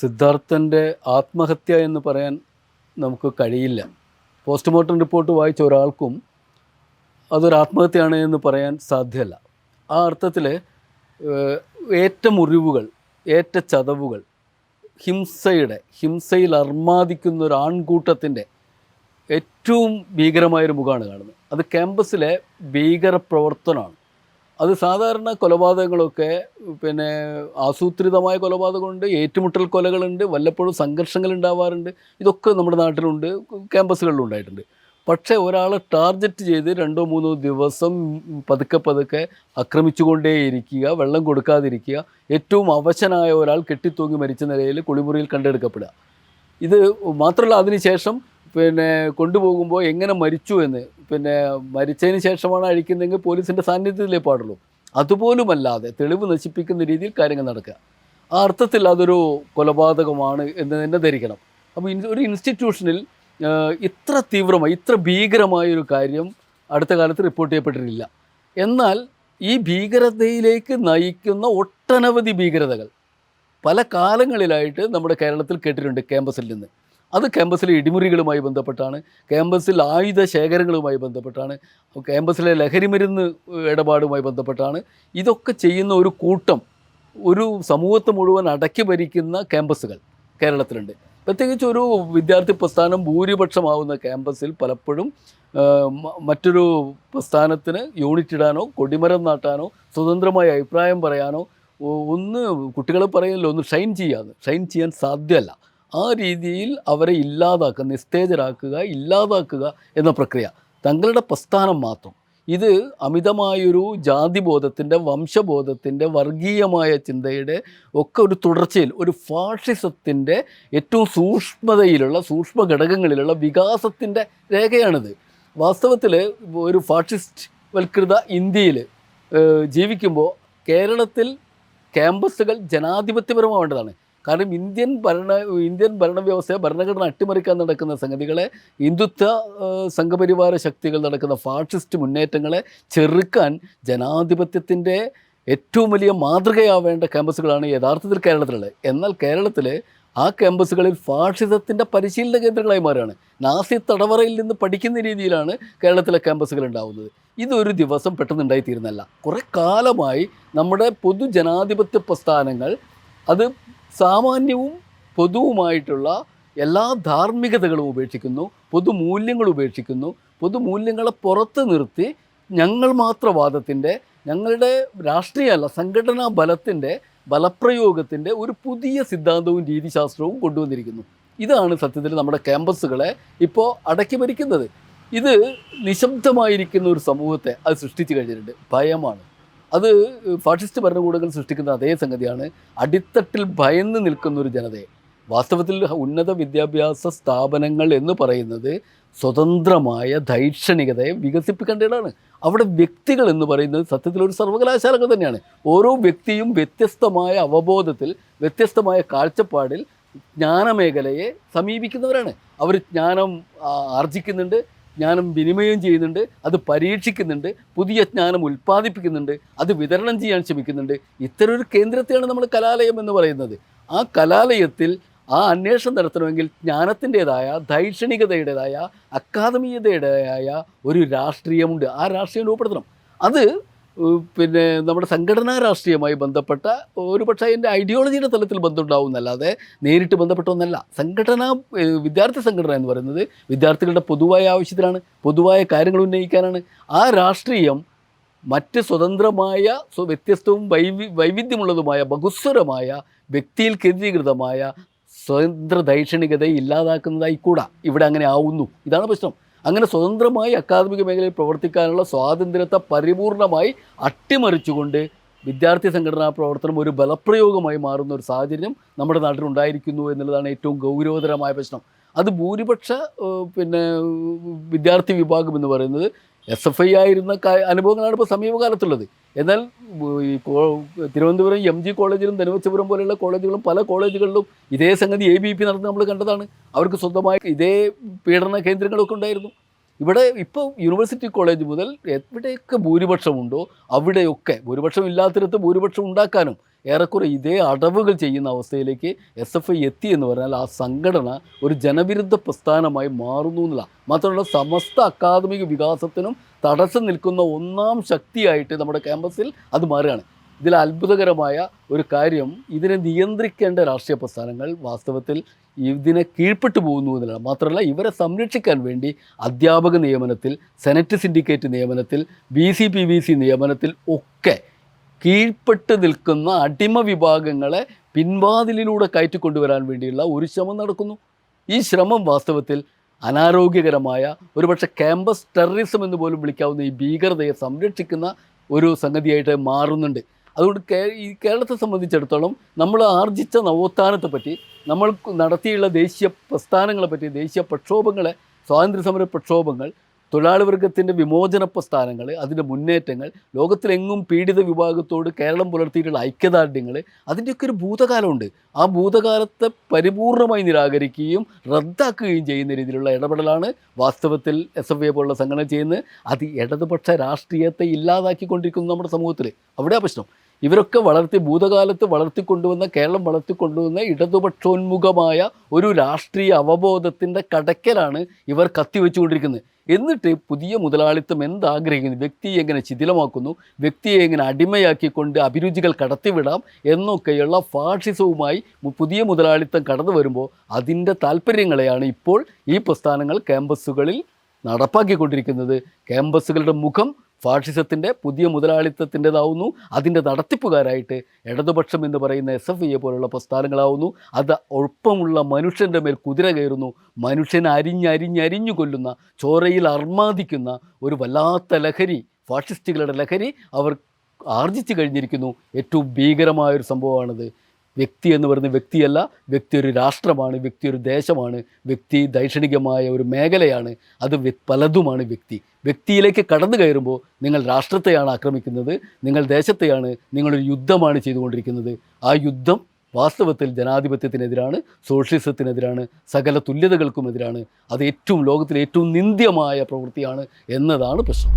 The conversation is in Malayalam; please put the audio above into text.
സിദ്ധാർത്ഥന്റെ ആത്മഹത്യ എന്ന് പറയാൻ നമുക്ക് കഴിയില്ല. പോസ്റ്റ്മോർട്ടം റിപ്പോർട്ട് വായിച്ച ഒരാൾക്കും അതൊരു ആത്മഹത്യയാണ് എന്ന് പറയാൻ സാധ്യമല്ല. ആ അർത്ഥത്തിൽ ഏറ്റ മുറിവുകൾ ഏറ്റ ചതവുകൾ ഹിംസയുടെ ഹിംസയിൽ അർമാദിക്കുന്ന ഒരു ആൺകൂട്ടത്തിന്റെ ഏറ്റവും ഭീകരമായൊരു മുഖമാണ് കാണുന്നത്. അത് ക്യാമ്പസിലെ ഭീകര പ്രവർത്തനമാണ് അത് സാധാരണ കൊലപാതകങ്ങളൊക്കെ പിന്നെ ആസൂത്രിതമായ കൊലപാതകമുണ്ട് ഏറ്റുമുട്ടൽ കൊലകളുണ്ട് വല്ലപ്പോഴും സംഘർഷങ്ങൾ ഉണ്ടാവാറുണ്ട് ഇതൊക്കെ നമ്മുടെ നാട്ടിലുണ്ട് ക്യാമ്പസുകളിലും ഉണ്ടായിട്ടുണ്ട്. പക്ഷേ ഒരാളെ ടാർഗറ്റ് ചെയ്ത് രണ്ടോ മൂന്നോ ദിവസം പതുക്കെ പതുക്കെ ആക്രമിച്ചുകൊണ്ടേയിരിക്കുക വെള്ളം കൊടുക്കാതിരിക്കുക ഏറ്റവും അവശനായ ഒരാൾ കെട്ടിത്തൂങ്ങി മരിച്ച നിലയിൽ കുളിമുറിയിൽ കണ്ടെടുക്കപ്പെടുക. ഇത് മാത്രമല്ല അതിനുശേഷം പിന്നെ കൊണ്ടുപോകുമ്പോൾ എങ്ങനെ മരിച്ചു എന്ന്. പിന്നെ മരിച്ചതിന് ശേഷമാണ് അഴിക്കുന്നതെങ്കിൽ പോലീസിന്റെ സാന്നിധ്യത്തിലേ പാടുള്ളൂ. അതുപോലുമല്ലാതെ തെളിവ് നശിപ്പിക്കുന്ന രീതിയിൽ കാര്യങ്ങൾ നടക്കുക. ആ അർത്ഥത്തിൽ അതൊരു കൊലപാതകമാണ് എന്ന് തന്നെ ധരിക്കണം. അപ്പോൾ ഒരു ഇൻസ്റ്റിറ്റ്യൂഷനിൽ ഇത്ര തീവ്രമായി ഇത്ര ഭീകരമായൊരു കാര്യം അടുത്ത കാലത്ത് റിപ്പോർട്ട് ചെയ്യപ്പെട്ടിട്ടില്ല. എന്നാൽ ഈ ഭീകരതയിലേക്ക് നയിക്കുന്ന ഒട്ടനവധി ഭീകരതകൾ പല കാലങ്ങളിലായിട്ട് നമ്മുടെ കേരളത്തിൽ കേട്ടിട്ടുണ്ട് ക്യാമ്പസിൽ നിന്ന്. അത് ക്യാമ്പസിലെ ഇടിമുറികളുമായി ബന്ധപ്പെട്ടാണ്. ക്യാമ്പസിൽ ആയുധ ശേഖരങ്ങളുമായി ബന്ധപ്പെട്ടാണ്. ക്യാമ്പസിലെ ലഹരിമരുന്ന് ഇടപാടുമായി ബന്ധപ്പെട്ടാണ്. ഇതൊക്കെ ചെയ്യുന്ന ഒരു കൂട്ടം ഒരു സമൂഹത്തെ മുഴുവൻ അടക്കി ഭരിക്കുന്ന ക്യാമ്പസുകൾ കേരളത്തിലുണ്ട്. പ്രത്യേകിച്ച് ഒരു വിദ്യാർത്ഥി പ്രസ്ഥാനം ഭൂരിപക്ഷമാവുന്ന ക്യാമ്പസിൽ പലപ്പോഴും മറ്റൊരു പ്രസ്ഥാനത്തിന് യൂണിറ്റ് ഇടാനോ കൊടിമരം നാട്ടാനോ സ്വതന്ത്രമായ അഭിപ്രായം പറയാനോ ഒന്ന് കുട്ടികൾ പറയല്ലോ ഒന്ന് ഷൈൻ ചെയ്യാതെ ഷൈൻ ചെയ്യാൻ സാധ്യമല്ല. ആ രീതിയിൽ അവരെ ഇല്ലാതാക്കുക നിസ്തേജരാക്കുക ഇല്ലാതാക്കുക എന്ന പ്രക്രിയ. തങ്ങളുടെ പ്രസ്ഥാനം മാത്രം. ഇത് അമിതമായൊരു ജാതിബോധത്തിന്റെ വംശബോധത്തിന്റെ വർഗീയമായ ചിന്തയുടെ ഒക്കെ ഒരു തുടർച്ചയിൽ ഒരു ഫാഷിസത്തിന്റെ ഏറ്റവും സൂക്ഷ്മതയിലുള്ള സൂക്ഷ്മ ഘടകങ്ങളിലുള്ള വികാസത്തിന്റെ രേഖയാണിത്. വാസ്തവത്തിൽ ഒരു ഫാഷിസ്റ്റ് വൽകൃത ഇന്ത്യയിൽ ജീവിക്കുമ്പോൾ കേരളത്തിൽ ക്യാമ്പസുകൾ ജനാധിപത്യപരമാവേണ്ടതാണ്. കാരണം ഇന്ത്യൻ ഭരണ ഇന്ത്യൻ ഭരണവ്യവസ്ഥയെ ഭരണഘടന അട്ടിമറിക്കാൻ നടക്കുന്ന സംഗതികളെ ഹിന്ദുത്വ സംഘപരിവാര ശക്തികൾ നടക്കുന്ന ഫാഷിസ്റ്റ് മുന്നേറ്റങ്ങളെ ചെറുക്കാൻ ജനാധിപത്യത്തിന്റെ ഏറ്റവും വലിയ മാതൃകയാവേണ്ട ക്യാമ്പസുകളാണ് യഥാർത്ഥത്തിൽ കേരളത്തിലുള്ളത്. എന്നാൽ കേരളത്തിൽ ആ ക്യാമ്പസുകളിൽ ഫാഷിസത്തിന്റെ പരിശീലന കേന്ദ്രങ്ങളായി മാറുകയാണ്. നാസി തടവറയിൽ നിന്ന് പഠിക്കുന്ന രീതിയിലാണ് കേരളത്തിലെ ക്യാമ്പസുകൾ ഉണ്ടാവുന്നത്. ഇതൊരു ദിവസം പെട്ടെന്ന് ഉണ്ടായിത്തീരുന്നല്ല കുറേ കാലമായി നമ്മുടെ പൊതുജനാധിപത്യ പ്രസ്ഥാനങ്ങൾ അത് സാമാന്യവും പൊതുവുമായിട്ടുള്ള എല്ലാ ധാർമ്മികതകളും ഉപേക്ഷിക്കുന്നു പൊതുമൂല്യങ്ങൾ ഉപേക്ഷിക്കുന്നു പൊതുമൂല്യങ്ങളെ പുറത്ത് നിർത്തി ഞങ്ങൾ മാത്രവാദത്തിന്റെ ഞങ്ങളുടെ രാഷ്ട്രീയ രാഷ്ട്രീയമല്ല സംഘടനാ ബലത്തിന്റെ ബലപ്രയോഗത്തിന്റെ ഒരു പുതിയ സിദ്ധാന്തവും രീതിശാസ്ത്രവും കൊണ്ടുവന്നിരിക്കുന്നു. ഇതാണ് സത്യത്തിൽ നമ്മുടെ ക്യാമ്പസുകളെ ഇപ്പോൾ അടക്കി ഭരിക്കുന്നത്. ഇത് നിശബ്ദമായിരിക്കുന്ന ഒരു സമൂഹത്തെ അത് സൃഷ്ടിച്ചു കഴിഞ്ഞിട്ടുണ്ട്. ഭയമാണ്. അത് ഫാഷിസ്റ്റ് ഭരണകൂടങ്ങൾ സൃഷ്ടിക്കുന്ന അതേ സംഗതിയാണ്. അടിത്തട്ടിൽ ഭയന്ന് നിൽക്കുന്ന ഒരു ജനതയെ. വാസ്തവത്തിൽ ഉന്നത വിദ്യാഭ്യാസ സ്ഥാപനങ്ങൾ എന്ന് പറയുന്നത് സ്വതന്ത്രമായ ധൈക്ഷണികതയെ വികസിപ്പിക്കേണ്ടതാണ്. അവിടെ വ്യക്തികൾ എന്ന് പറയുന്നത് സത്യത്തിൽ ഒരു സർവകലാശാലകൾ തന്നെയാണ്. ഓരോ വ്യക്തിയും വ്യത്യസ്തമായ അവബോധത്തിൽ വ്യത്യസ്തമായ കാഴ്ചപ്പാടിൽ ജ്ഞാനമേഖലയെ സമീപിക്കുന്നവരാണ്. അവർ ജ്ഞാനം ആർജിക്കുന്നുണ്ട്. ജ്ഞാനം വിനിമയം ചെയ്യുന്നുണ്ട് അത് പരീക്ഷിക്കുന്നുണ്ട് പുതിയ ജ്ഞാനം ഉൽപ്പാദിപ്പിക്കുന്നുണ്ട് അത് വിതരണം ചെയ്യാൻ ശ്രമിക്കുന്നുണ്ട്. ഇത്തരം ഒരു കേന്ദ്രത്തെയാണ് നമ്മൾ കലാലയം എന്ന് പറയുന്നത്. ആ കലാലയത്തിൽ ആ അന്വേഷണം നടത്തണമെങ്കിൽ ജ്ഞാനത്തിന്റെതായ ദൈക്ഷണികതയുടേതായ അക്കാദമീയതയുടേതായ ഒരു രാഷ്ട്രീയമുണ്ട്. ആ രാഷ്ട്രീയം രൂപപ്പെടുത്തണം. അത് പിന്നെ നമ്മുടെ സംഘടനാ രാഷ്ട്രീയമായി ബന്ധപ്പെട്ട ഒരു പക്ഷേ അതിന്റെ ഐഡിയോളജിയുടെ തലത്തിൽ ബന്ധമുണ്ടാവും എന്നല്ലാതെ നേരിട്ട് ബന്ധപ്പെട്ടൊന്നല്ല സംഘടന വിദ്യാർത്ഥി സംഘടന എന്ന് പറയുന്നത് വിദ്യാർത്ഥികളുടെ പൊതുവായ ആവശ്യത്തിനാണ് പൊതുവായ കാര്യങ്ങൾ ഉന്നയിക്കാനാണ്. ആ രാഷ്ട്രീയം മറ്റ് സ്വതന്ത്രമായ സ്വ- വ്യത്യസ്തവും വൈവി വൈവിധ്യമുള്ളതുമായ ബഹുസ്വരമായ വ്യക്തിയിൽ കേന്ദ്രീകൃതമായ സ്വതന്ത്ര ദൈക്ഷണികതയെ ഇല്ലാതാക്കുന്നതായി കൂടാ. ഇവിടെ അങ്ങനെ ആവുന്നു. ഇതാണ് പ്രശ്നം. അങ്ങനെ സ്വതന്ത്രമായി അക്കാദമിക മേഖലയിൽ പ്രവർത്തിക്കാനുള്ള സ്വാതന്ത്ര്യത്തെ പരിപൂർണമായി അട്ടിമറിച്ചുകൊണ്ട് വിദ്യാർത്ഥി സംഘടനാ പ്രവർത്തനം ഒരു ബലപ്രയോഗമായി മാറുന്ന ഒരു സാഹചര്യം നമ്മുടെ നാട്ടിൽ ഉണ്ടായിരിക്കുന്നു എന്നുള്ളതാണ് ഏറ്റവും ഗൗരവതരമായ പ്രശ്നം. അത് ഭൂരിപക്ഷ പിന്നെ വിദ്യാർത്ഥി വിഭാഗം എന്ന് പറയുന്നത് എസ് എഫ് ഐ ആയിരുന്ന അനുഭവങ്ങളാണ് ഇപ്പോൾ സമീപകാലത്തുള്ളത്. എന്നാൽ ഈ തിരുവനന്തപുരം എം ജി കോളേജിലും ധനുവച്ചപുരം പോലെയുള്ള കോളേജുകളും പല കോളേജുകളിലും ഇതേ സംഗതി എ ബി പി നടന്ന് നമ്മൾ കണ്ടതാണ്. അവർക്ക് സ്വന്തമായി ഇതേ പീഡന കേന്ദ്രങ്ങളൊക്കെ ഉണ്ടായിരുന്നു. ഇവിടെ ഇപ്പോൾ യൂണിവേഴ്സിറ്റി കോളേജ് മുതൽ എവിടെയൊക്കെ ഭൂരിപക്ഷമുണ്ടോ അവിടെയൊക്കെ ഭൂരിപക്ഷം ഇല്ലാത്തിടത്ത് ഭൂരിപക്ഷം ഉണ്ടാക്കാനും ഏറെക്കുറെ ഇതേ അടവുകൾ ചെയ്യുന്ന അവസ്ഥയിലേക്ക് എസ് എഫ് ഐ എത്തി എന്ന് പറഞ്ഞാൽ ആ സംഘടന ഒരു ജനവിരുദ്ധ പ്രസ്ഥാനമായി മാറുന്നു എന്നുള്ള മാത്രമല്ല സമസ്ത അക്കാദമിക വികാസത്തിനും തടസ്സം നിൽക്കുന്ന ഒന്നാം ശക്തിയായിട്ട് നമ്മുടെ ക്യാമ്പസിൽ അത് മാറുകയാണ്. ഇതിൽ അത്ഭുതകരമായ ഒരു കാര്യം ഇതിനെ നിയന്ത്രിക്കേണ്ട രാഷ്ട്രീയ പ്രസ്ഥാനങ്ങൾ വാസ്തവത്തിൽ ഇതിനെ കീഴ്പ്പെട്ടു പോകുന്നു എന്നുള്ളതാണ്. മാത്രമല്ല ഇവരെ സംരക്ഷിക്കാൻ വേണ്ടി അധ്യാപക നിയമനത്തിൽ സെനറ്റ് സിൻഡിക്കേറ്റ് നിയമനത്തിൽ B C P B C നിയമനത്തിൽ ഒക്കെ കീഴ്പ്പെട്ട് നിൽക്കുന്ന അടിമ വിഭാഗങ്ങളെ പിൻവാതിലിലൂടെ കയറ്റിക്കൊണ്ടുവരാൻ വേണ്ടിയുള്ള ഒരു ശ്രമം നടക്കുന്നു. ഈ ശ്രമം വാസ്തവത്തിൽ അനാരോഗ്യകരമായ ഒരുപക്ഷെ ക്യാമ്പസ് ടെററിസം എന്ന് പോലും വിളിക്കാവുന്ന ഈ ഭീകരതയെ സംരക്ഷിക്കുന്ന ഒരു സംഗതിയായിട്ട് മാറുന്നുണ്ട്. അതുകൊണ്ട് കേ ഈ കേരളത്തെ സംബന്ധിച്ചിടത്തോളം നമ്മൾ ആർജിച്ച നവോത്ഥാനത്തെ പറ്റി നമ്മൾ നടത്തിയുള്ള ദേശീയ പ്രസ്ഥാനങ്ങളെ പറ്റി ദേശീയ പ്രക്ഷോഭങ്ങളെ സ്വാതന്ത്ര്യ സമര പ്രക്ഷോഭങ്ങൾ തൊഴിലാളി വർഗത്തിന്റെ വിമോചന പ്രസ്ഥാനങ്ങൾ അതിന്റെ മുന്നേറ്റങ്ങൾ ലോകത്തിലെങ്ങും പീഡിത വിഭാഗത്തോട് കേരളം പുലർത്തിയിട്ടുള്ള ഐക്യദാർഢ്യങ്ങൾ അതിന്റെയൊക്കെ ഒരു ഭൂതകാലമുണ്ട്. ആ ഭൂതകാലത്തെ പരിപൂർണമായി നിരാകരിക്കുകയും റദ്ദാക്കുകയും ചെയ്യുന്ന രീതിയിലുള്ള ഇടപെടലാണ് വാസ്തവത്തിൽ എസ് എഫ് എ പോലുള്ള സംഘടന ചെയ്യുന്നത്. അത് ഇടതുപക്ഷ രാഷ്ട്രീയത്തെ ഇല്ലാതാക്കിക്കൊണ്ടിരിക്കുന്നു നമ്മുടെ സമൂഹത്തിൽ അവിടെയാണ് പ്രശ്നം. ഇവരൊക്കെ വളർത്തി ഭൂതകാലത്ത് വളർത്തിക്കൊണ്ടുവന്ന കേരളം വളർത്തിക്കൊണ്ടുവന്ന ഇടതുപക്ഷോന്മുഖമായ ഒരു രാഷ്ട്രീയ അവബോധത്തിന്റെ കടക്കലാണ് ഇവർ കത്തിവെച്ചുകൊണ്ടിരിക്കുന്നത്. എന്നിട്ട് പുതിയ മുതലാളിത്തം എന്താഗ്രഹിക്കുന്നു? വ്യക്തിയെ എങ്ങനെ ശിഥിലമാക്കുന്നു? വ്യക്തിയെ എങ്ങനെ അടിമയാക്കിക്കൊണ്ട് അഭിരുചികൾ കടത്തിവിടാം എന്നൊക്കെയുള്ള ഫാഷിസവുമായി പുതിയ മുതലാളിത്തം കടന്നു വരുമ്പോൾ അതിന്റെ താല്പര്യങ്ങളെയാണ് ഇപ്പോൾ ഈ പ്രസ്ഥാനങ്ങൾ ക്യാമ്പസുകളിൽ നടപ്പാക്കിക്കൊണ്ടിരിക്കുന്നത്. ക്യാമ്പസുകളുടെ മുഖം ഫാഷിസത്തിന്റെ പുതിയ മുതലാളിത്തത്തിന്റെതാവുന്നു. അതിന്റെ നടത്തിപ്പുകാരായിട്ട് ഇടതുപക്ഷം എന്ന് പറയുന്ന എസ് എഫ് ഐയെ പോലുള്ള പ്രസ്ഥാനങ്ങളാവുന്നു. അത് ഒപ്പമുള്ള മനുഷ്യന്റെ മേൽ കുതിര കയറുന്നു. മനുഷ്യൻ അരിഞ്ഞരിഞ്ഞരിഞ്ഞു കൊല്ലുന്ന ചോരയിൽ അർമാദിക്കുന്ന ഒരു വല്ലാത്ത ലഹരി ഫാഷിസ്റ്റുകളുടെ ലഹരി അവർ ആർജിച്ചു കഴിഞ്ഞിരിക്കുന്നു. ഏറ്റവും ഭീകരമായൊരു സംഭവമാണിത്. വ്യക്തി എന്ന് പറയുന്ന വ്യക്തിയല്ല വ്യക്തി ഒരു രാഷ്ട്രമാണ് വ്യക്തി ഒരു ദേശമാണ് വ്യക്തി ദൈക്ഷണികമായ ഒരു മേഖലയാണ് അത് പലതുമാണ് വ്യക്തി. വ്യക്തിയിലേക്ക് കടന്നു കയറുമ്പോൾ നിങ്ങൾ രാഷ്ട്രത്തെയാണ് ആക്രമിക്കുന്നത് നിങ്ങൾ ദേശത്തെയാണ് നിങ്ങളൊരു യുദ്ധമാണ് ചെയ്തുകൊണ്ടിരിക്കുന്നത്. ആ യുദ്ധം വാസ്തവത്തിൽ ജനാധിപത്യത്തിനെതിരാണ് സോഷ്യലിസത്തിനെതിരാണ് സകല തുല്യതകൾക്കുമെതിരാണ് അത് ഏറ്റവും ലോകത്തിലെ ഏറ്റവും നിന്ദ്യമായ പ്രവൃത്തിയാണ് എന്നതാണ് പ്രശ്നം.